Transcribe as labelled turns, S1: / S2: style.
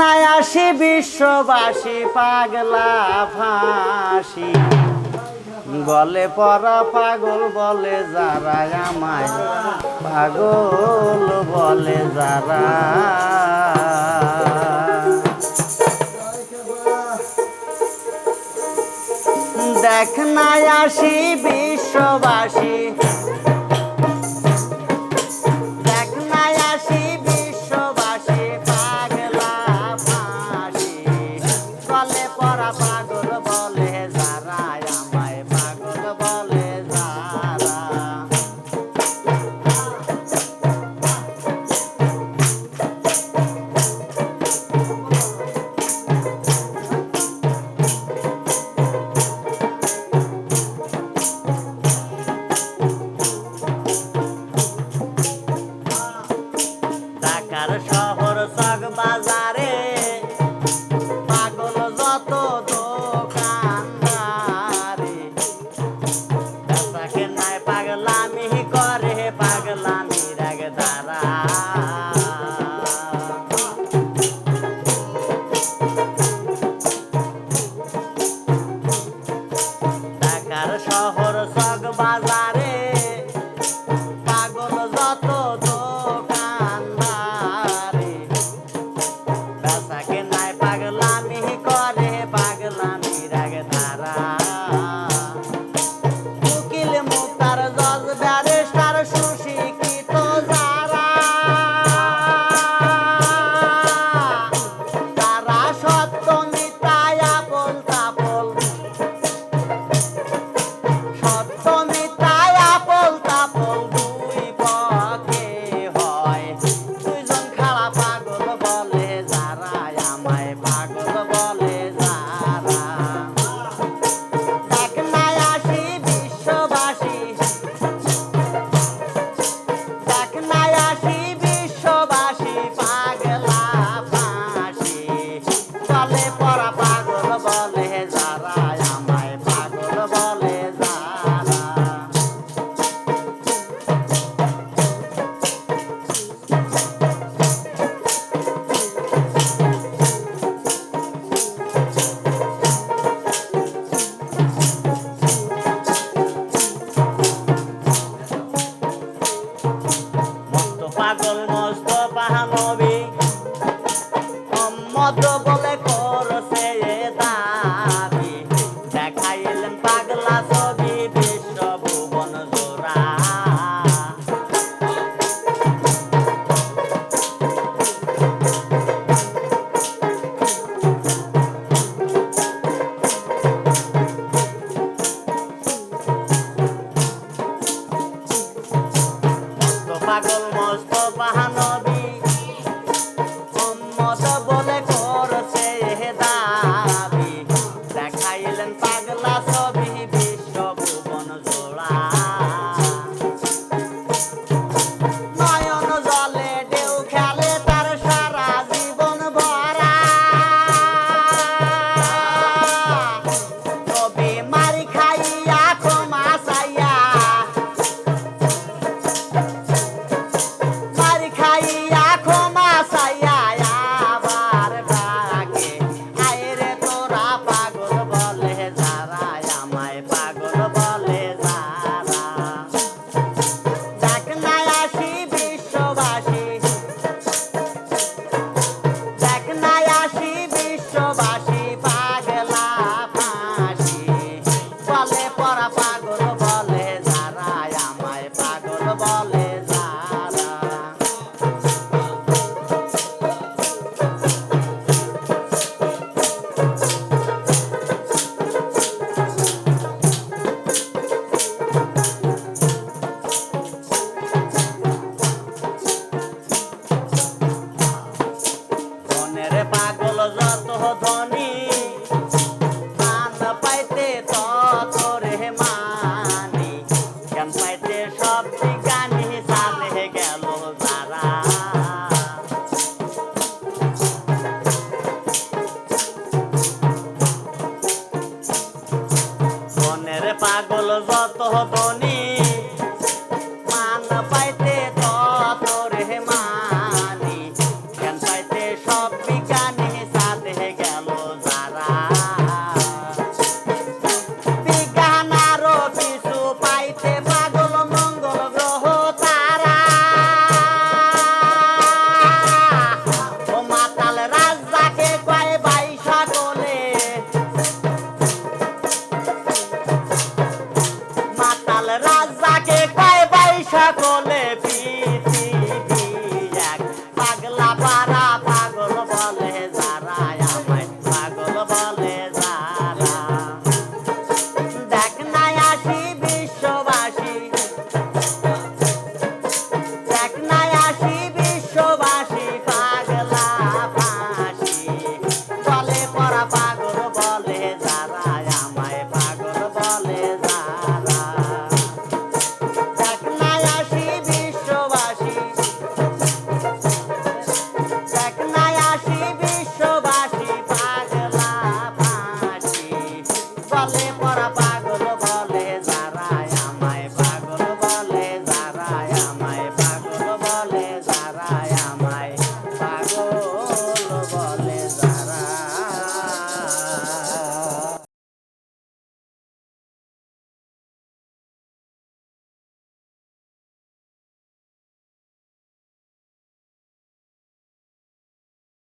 S1: নাই বিশ্ববাসী, পাগলা ভাসি গলে পরা পাগল বলে যারা আমায়, পাগল বলে যারা। দেখ না বিশ্ববাসী for